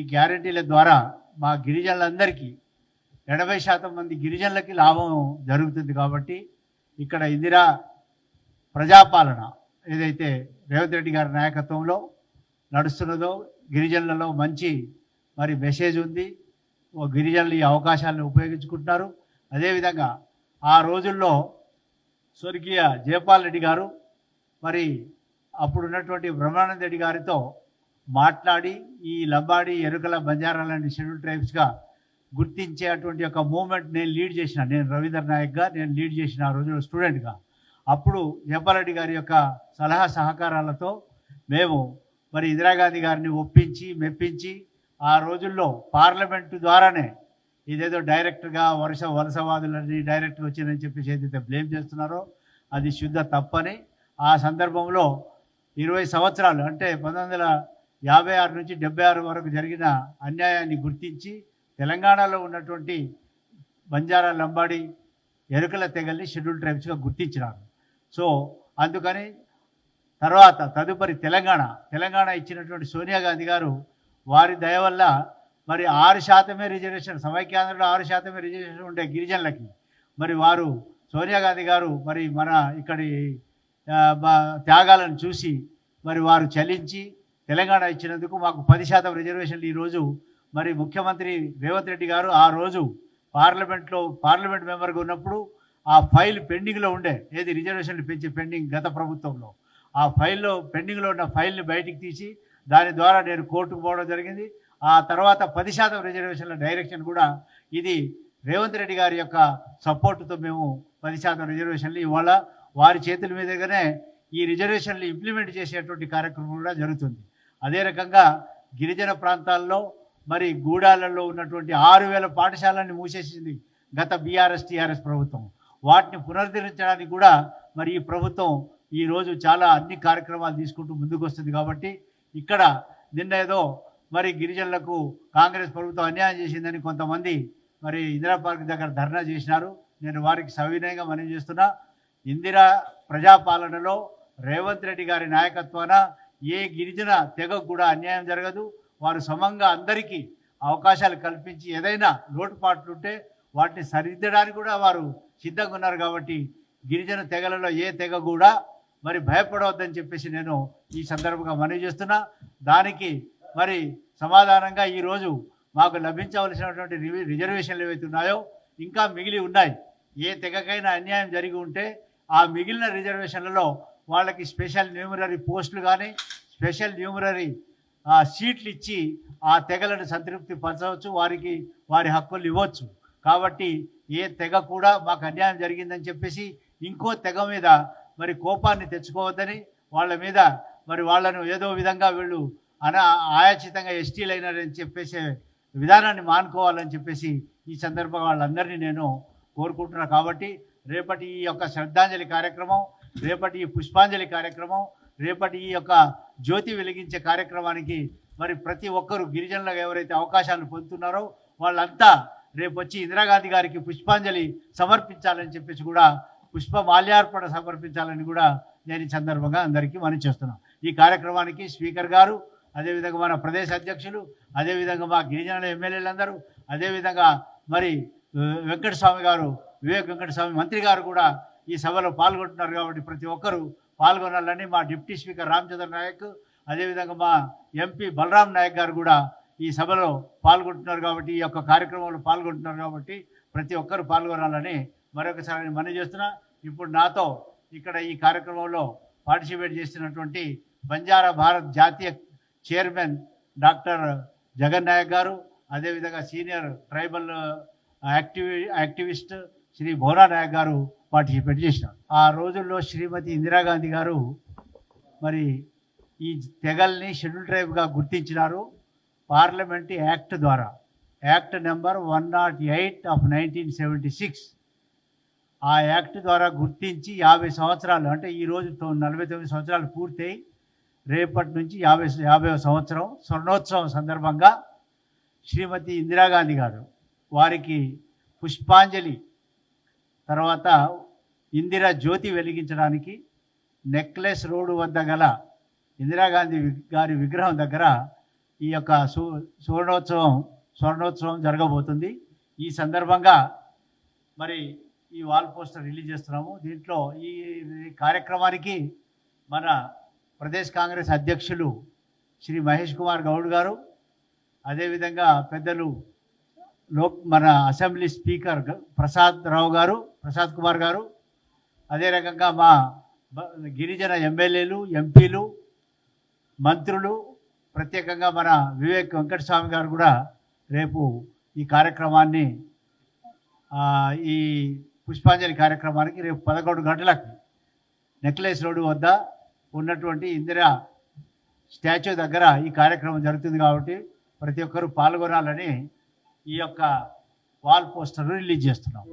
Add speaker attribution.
Speaker 1: ఈ గ్యారంటీల ద్వారా మా గిరిజనులందరికీ ఎనభై శాతం మంది గిరిజనులకి లాభం జరుగుతుంది కాబట్టి ఇక్కడ ఇందిరా ప్రజాపాలన ఏదైతే రేవంత్ రెడ్డి గారి నాయకత్వంలో నడుస్తున్నదో గిరిజనులలో మంచి మరి మెసేజ్ ఉంది. ఓ గిరిజనులు ఈ అవకాశాలను ఉపయోగించుకుంటున్నారు. అదేవిధంగా ఆ రోజుల్లో స్వర్గీయ జయపాల్ రెడ్డి గారు మరి అప్పుడు ఉన్నటువంటి బ్రహ్మానంద రెడ్డి గారితో మాట్లాడి ఈ లంబాడి ఎరుకల బంజారా లాంటి షెడ్యూల్ ట్రైబ్స్గా గుర్తించే అటువంటి ఒక మూమెంట్ నేను లీడ్ చేసిన. నేను రవీంద్ర నాయక్గా నేను లీడ్ చేసిన ఆ రోజుల్లో స్టూడెంట్గా అప్పుడు జయపాలరెడ్డి గారి యొక్క సలహా సహకారాలతో మేము మరి ఇందిరాగాంధీ గారిని ఒప్పించి మెప్పించి ఆ రోజుల్లో పార్లమెంటు ద్వారానే ఇదేదో డైరెక్ట్గా వరుస వలసవాదులని డైరెక్ట్గా వచ్చిందని చెప్పేసి ఏదైతే బ్లేమ్ చేస్తున్నారో అది శుద్ధ తప్పని ఆ సందర్భంలో ఇరవై సంవత్సరాలు అంటే పంతొమ్మిది వందల యాభై ఆరు నుంచి డెబ్బై ఆరు వరకు జరిగిన అన్యాయాన్ని గుర్తించి తెలంగాణలో ఉన్నటువంటి బంజారా లంబాడి ఎరుకల తెగల్ని షెడ్యూల్ ట్రైబ్స్గా గుర్తించినారు. సో అందుకని తర్వాత తదుపరి తెలంగాణ తెలంగాణ ఇచ్చినటువంటి సోనియా గాంధీ గారు వారి దయ వల్ల మరి ఆరు శాతమే రిజర్వేషన్ సమైక్యాంధ్రలో ఆరు శాతమే రిజర్వేషన్ ఉండే గిరిజనులకి మరి వారు సోనియా గాంధీ గారు మరి మన ఇక్కడి త్యాగాలను చూసి మరి వారు చలించి తెలంగాణ ఇచ్చినందుకు మాకు పది శాతం రిజర్వేషన్లు ఈరోజు మరి ముఖ్యమంత్రి రేవంత్ రెడ్డి గారు ఆ రోజు పార్లమెంట్లో పార్లమెంట్ మెంబర్గా ఉన్నప్పుడు ఆ ఫైల్ పెండింగ్లో ఉండే ఏది రిజర్వేషన్లు పెంచే పెండింగ్ గత ప్రభుత్వంలో ఆ ఫైల్లో పెండింగ్లో ఉన్న ఫైల్ని బయటికి తీసి దాని ద్వారా నేను కోర్టుకు పోవడం జరిగింది. ఆ తర్వాత పది శాతం రిజర్వేషన్ల డైరెక్షన్ కూడా ఇది రేవంత్ రెడ్డి గారి యొక్క సపోర్టుతో మేము పది శాతం రిజర్వేషన్లు ఇవాళ వారి చేతుల మీదుగానే ఈ రిజర్వేషన్లు ఇంప్లిమెంట్ చేసేటువంటి కార్యక్రమం కూడా జరుగుతుంది. అదే రకంగా గిరిజన ప్రాంతాల్లో మరి గూడాలలో ఉన్నటువంటి ఆరు వేల పాఠశాలని మూసేసింది గత బీఆర్ఎస్ టీఆర్ఎస్ ప్రభుత్వం. వాటిని పునరుద్ధరించడానికి కూడా మరి ఈ ప్రభుత్వం ఈ రోజు చాలా అన్ని కార్యక్రమాలు తీసుకుంటూ ముందుకు వస్తుంది కాబట్టి ఇక్కడ నిన్న ఏదో మరి గిరిజనులకు కాంగ్రెస్ ప్రభుత్వం అన్యాయం చేసిందని కొంతమంది మరి ఇందిరా పార్క్ దగ్గర ధర్నా చేసినారు. నేను వారికి సవినయంగా మనం చేస్తున్నా. ఇందిరా ప్రజాపాలనలో రేవంత్ రెడ్డి గారి నాయకత్వాన ఏ గిరిజన తెగకు కూడా అన్యాయం జరగదు. వారు సమంగా అందరికీ అవకాశాలు కల్పించి ఏదైనా లోటుపాట్లు ఉంటే వాటిని సరిదిద్దడానికి కూడా వారు సిద్ధంగా ఉన్నారు కాబట్టి గిరిజన తెగలలో ఏ తెగ కూడా మరి భయపడవద్దని చెప్పేసి నేను ఈ సందర్భంగా మనవి చేస్తున్నా. దానికి మరి సమాధానంగా ఈరోజు మాకు లభించవలసినటువంటి రిజర్వేషన్లు ఏవైతే ఉన్నాయో ఇంకా మిగిలి ఉన్నాయి. ఏ తెగకైనా అన్యాయం జరిగి ఉంటే ఆ మిగిలిన రిజర్వేషన్లలో వాళ్ళకి స్పెషల్ న్యూమరరీ పోస్టులు కానీ స్పెషల్ న్యూమరరీ సీట్లు ఇచ్చి ఆ తెగలను సంతృప్తి పరచవచ్చు వారికి వారి హక్కులు ఇవ్వచ్చు. కాబట్టి ఏ తెగ కూడా మాకు అన్యాయం జరిగిందని చెప్పేసి ఇంకో తెగ మీద మరి కోపాన్ని తెచ్చుకోవద్దని వాళ్ళ మీద మరి వాళ్ళను ఏదో విధంగా వీళ్ళు అనా ఆయాచితంగా ఎస్టీలు అయినారని చెప్పేసి విధానాన్ని మానుకోవాలని చెప్పేసి ఈ సందర్భంగా వాళ్ళందరినీ నేను కోరుకుంటున్నాను కాబట్టి రేపటి ఈ యొక్క శ్రద్ధాంజలి కార్యక్రమం రేపటి ఈ పుష్పాంజలి కార్యక్రమం రేపటి ఈ యొక్క జ్యోతి వెలిగించే కార్యక్రమానికి మరి ప్రతి ఒక్కరు గిరిజనులకు ఎవరైతే అవకాశాలను పొందుతున్నారో వాళ్ళంతా రేపు వచ్చి ఇందిరాగాంధీ గారికి పుష్పాంజలి సమర్పించాలని చెప్పేసి కూడా పుష్ప మాల్యార్పణ సమర్పించాలని కూడా నేను ఈ సందర్భంగా అందరికీ మనం చేస్తున్నాను ఈ కార్యక్రమానికి స్పీకర్ గారు అదేవిధంగా మన ప్రదేశ అధ్యక్షులు అదేవిధంగా మా గిరిజనుల ఎమ్మెల్యేలందరూ అదేవిధంగా మరి వెంకటస్వామి గారు వివేక్ వెంకటస్వామి మంత్రి గారు కూడా ఈ సభలో పాల్గొంటున్నారు కాబట్టి ప్రతి ఒక్కరూ పాల్గొనాలని మా డిప్యూటీ స్పీకర్ రామచంద్ర నాయక్ అదేవిధంగా మా ఎంపీ బలరాం నాయక్ గారు కూడా ఈ సభలో పాల్గొంటున్నారు కాబట్టి ఈ యొక్క కార్యక్రమంలో పాల్గొంటున్నారు కాబట్టి ప్రతి ఒక్కరు పాల్గొనాలని మరొకసారి మనవి చేస్తున్నా. ఇప్పుడు నాతో ఇక్కడ ఈ కార్యక్రమంలో పార్టిసిపేట్ చేస్తున్నటువంటి బంజారా భారత్ జాతీయ చైర్మన్ డాక్టర్ జగన్ నాయక్ గారు అదేవిధంగా సీనియర్ ట్రైబల్ యాక్టివి యాక్టివిస్ట్ శ్రీ భోరా నాయక్ గారు పార్టిసిపేట్ చేసినారు. ఆ రోజుల్లో శ్రీమతి ఇందిరాగాంధీ గారు మరి ఈ తెగల్ని షెడ్యూల్ ట్రైబ్గా గుర్తించినారు. పార్లమెంట్ యాక్ట్ ద్వారా. Act number one nought eight of nineteen seventy six. ఆ యాక్ట్ ద్వారా గుర్తించి యాభై సంవత్సరాలు అంటే ఈ రోజు నలభై తొమ్మిది సంవత్సరాలు పూర్తయి రేపటి నుంచి యాభై యాభై సంవత్సరం స్వర్ణోత్సవం సందర్భంగా శ్రీమతి ఇందిరాగాంధీ గారు వారికి పుష్పాంజలి తర్వాత ఇందిరా జ్యోతి వెలిగించడానికి నెక్లెస్ రోడ్డు వద్ద గల ఇందిరాగాంధీ గారి విగ్రహం దగ్గర ఈ యొక్క సు సువర్ణోత్సవం స్వర్ణోత్సవం జరగబోతుంది. ఈ సందర్భంగా మరి ఈ వాల్ పోస్టర్ రిలీజ్ చేస్తున్నాము. దీంట్లో ఈ కార్యక్రమానికి మన ప్రదేశ్ కాంగ్రెస్ అధ్యక్షులు శ్రీ మహేష్ కుమార్ గౌడ్ గారు అదేవిధంగా పెద్దలు లోక్ మన అసెంబ్లీ స్పీకర్ ప్రసాద్ రావు గారు ప్రసాద్ కుమార్ గారు అదే రకంగా మా గిరిజన ఎమ్మెల్యేలు ఎంపీలు మంత్రులు ప్రత్యేకంగా మన వివేక్ వెంకటస్వామి గారు కూడా రేపు ఈ కార్యక్రమాన్ని ఈ పుష్పాంజలి కార్యక్రమానికి రేపు పదకొండు గంటలకు నెక్లెస్ రోడ్డు వద్ద ఉన్నటువంటి ఇందిరా స్టాచ్యూ దగ్గర ఈ కార్యక్రమం జరుగుతుంది కాబట్టి ప్రతి ఒక్కరూ పాల్గొనాలని ఈ యొక్క వాల్ పోస్టర్ రిలీజ్ చేస్తున్నాం.